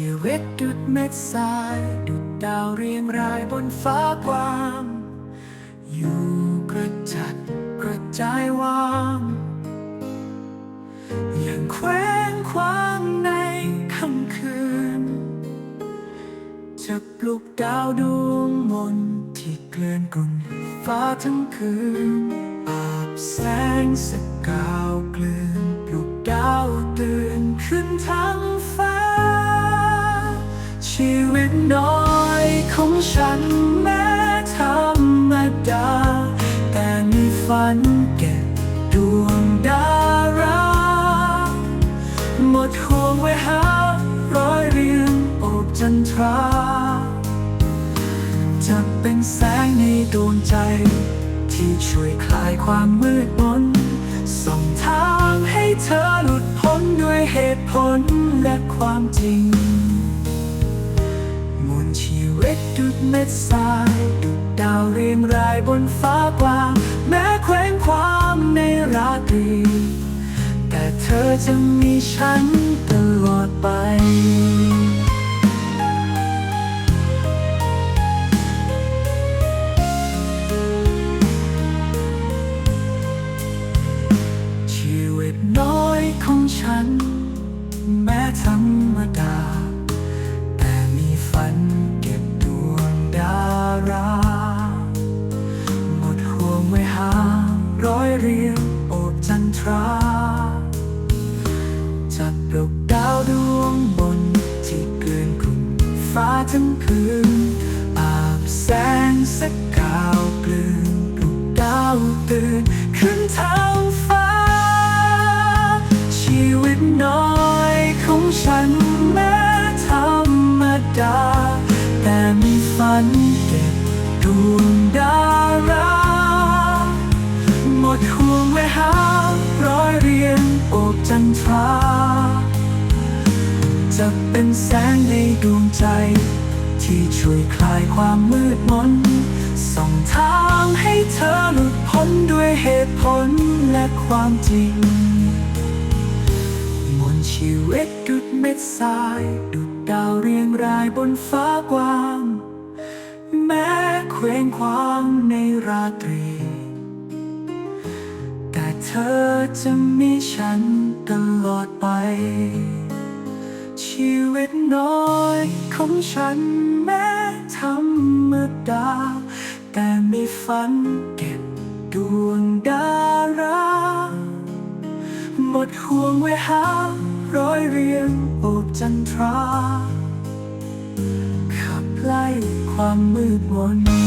ีวิตดุดเม็ดทราย ดุดดาวเรียงรายบนฟ้ากว้าง อยู่กระจัดกระจายวางอย่างแคว้งคว้างในค่ำคืน จะปลุกดาวดวงมนที่เกลื่อนกลุ่นฟ้าทั้งคืน อาบแสงสกาวเกลื่อนปลุกดาวตื่นขึ้นทั้ง น้อยของฉันแม้ธรรมดา แต่มีฝันเก็บดวงดารา หมดห่วงไว้หาร้อยเรียงโอบจันทรา จะเป็นแสงในดวงใจ ที่ช่วยคลายความมืดมนส่องทางให้เธอหลุดพ้นด้วยเหตุผลและความจริง นต์ชีวิตดุดเม็ดทราย ดาวเรียงรายบนฟ้ากว้าง แม้แขวงความในราตรีแต่เธอจะมีฉันตลอดไปชีวิตน้อยของฉัน ร้อยเรียงโอบจันทราจับดอกดาวดวงบนที่เกลื่อนกลุ่มฟ้าทั้งคืน อาบแสงสักกาวกลืนปลุกดาวตื่น ขึ้นทางฟ้า ชีวิตน้อยของฉันแม้ธรรมดา แต่มีฝันเก็บดวง อบจันทราจะเป็นแสงในดวงใจ ที่ช่วยคลายความมืดมนส่องทางให้เธอหลุดพ้นด้วยเหตุผลและความจริงมนต์ชีวิตดุดเม็ดทราย ดุดดาวเรียงรายบนฟ้ากว้าง แม้เคว้งคว้างในราตรี เธอจะมีฉันตลอดไป ชีวิตน้อยของฉันแม้ธรรมดา แต่มีฝันเก็บดวงดารา หมดห่วงไว้หาร้อยเรียงโอบจันทรา ขับไล่ความมืดมน